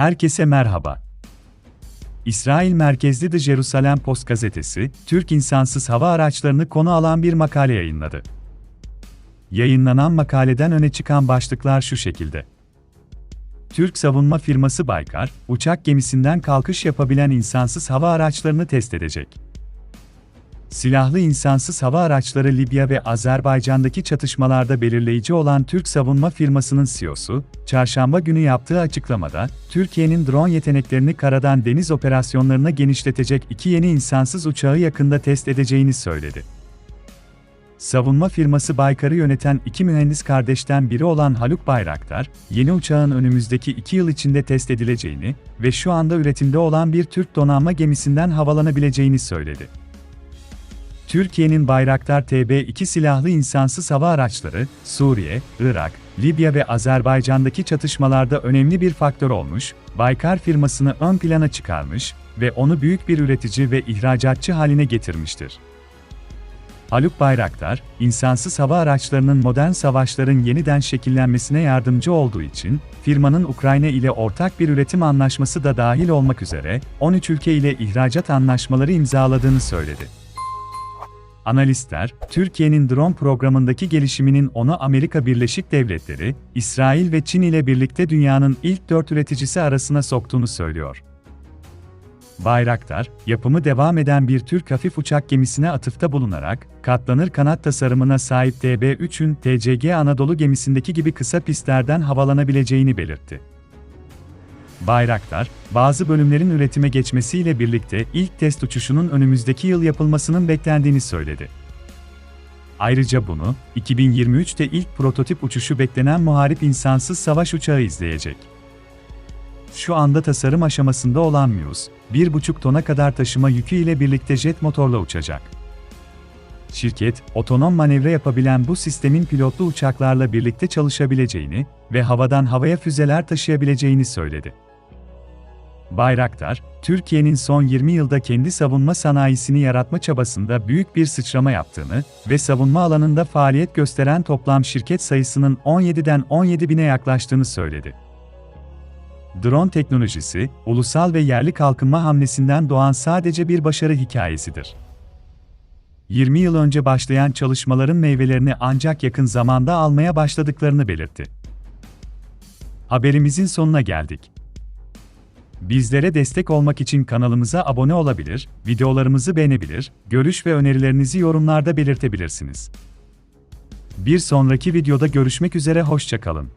Herkese merhaba. İsrail merkezli The Jerusalem Post gazetesi, Türk insansız hava araçlarını konu alan bir makale yayınladı. Yayınlanan makaleden öne çıkan başlıklar şu şekilde. Türk savunma firması Baykar, uçak gemisinden kalkış yapabilen insansız hava araçlarını test edecek. Silahlı insansız hava araçları Libya ve Azerbaycan'daki çatışmalarda belirleyici olan Türk savunma firmasının CEO'su, çarşamba günü yaptığı açıklamada, Türkiye'nin drone yeteneklerini karadan deniz operasyonlarına genişletecek iki yeni insansız uçağı yakında test edeceğini söyledi. Savunma firması Baykar'ı yöneten iki mühendis kardeşten biri olan Haluk Bayraktar, yeni uçağın önümüzdeki iki yıl içinde test edileceğini ve şu anda üretimde olan bir Türk donanma gemisinden havalanabileceğini söyledi. Türkiye'nin Bayraktar TB2 silahlı insansız hava araçları, Suriye, Irak, Libya ve Azerbaycan'daki çatışmalarda önemli bir faktör olmuş, Baykar firmasını ön plana çıkarmış ve onu büyük bir üretici ve ihracatçı haline getirmiştir. Haluk Bayraktar, insansız hava araçlarının modern savaşların yeniden şekillenmesine yardımcı olduğu için, firmanın Ukrayna ile ortak bir üretim anlaşması da dahil olmak üzere 13 ülke ile ihracat anlaşmaları imzaladığını söyledi. Analistler, Türkiye'nin drone programındaki gelişiminin onu Amerika Birleşik Devletleri, İsrail ve Çin ile birlikte dünyanın ilk dört üreticisi arasına soktuğunu söylüyor. Bayraktar, yapımı devam eden bir Türk hafif uçak gemisine atıfta bulunarak, katlanır kanat tasarımına sahip TB3'ün TCG Anadolu gemisindeki gibi kısa pistlerden havalanabileceğini belirtti. Bayraktar, bazı bölümlerin üretime geçmesiyle birlikte ilk test uçuşunun önümüzdeki yıl yapılmasının beklendiğini söyledi. Ayrıca bunu, 2023'te ilk prototip uçuşu beklenen muharip insansız savaş uçağı izleyecek. Şu anda tasarım aşamasında olan Muse, 1,5 tona kadar taşıma yükü ile birlikte jet motorla uçacak. Şirket, otonom manevra yapabilen bu sistemin pilotlu uçaklarla birlikte çalışabileceğini ve havadan havaya füzeler taşıyabileceğini söyledi. Bayraktar, Türkiye'nin son 20 yılda kendi savunma sanayisini yaratma çabasında büyük bir sıçrama yaptığını ve savunma alanında faaliyet gösteren toplam şirket sayısının 17'den 17 bine yaklaştığını söyledi. Drone teknolojisi, ulusal ve yerli kalkınma hamlesinden doğan sadece bir başarı hikayesidir. 20 yıl önce başlayan çalışmaların meyvelerini ancak yakın zamanda almaya başladıklarını belirtti. Haberimizin sonuna geldik. Bizlere destek olmak için kanalımıza abone olabilir, videolarımızı beğenebilir, görüş ve önerilerinizi yorumlarda belirtebilirsiniz. Bir sonraki videoda görüşmek üzere hoşçakalın.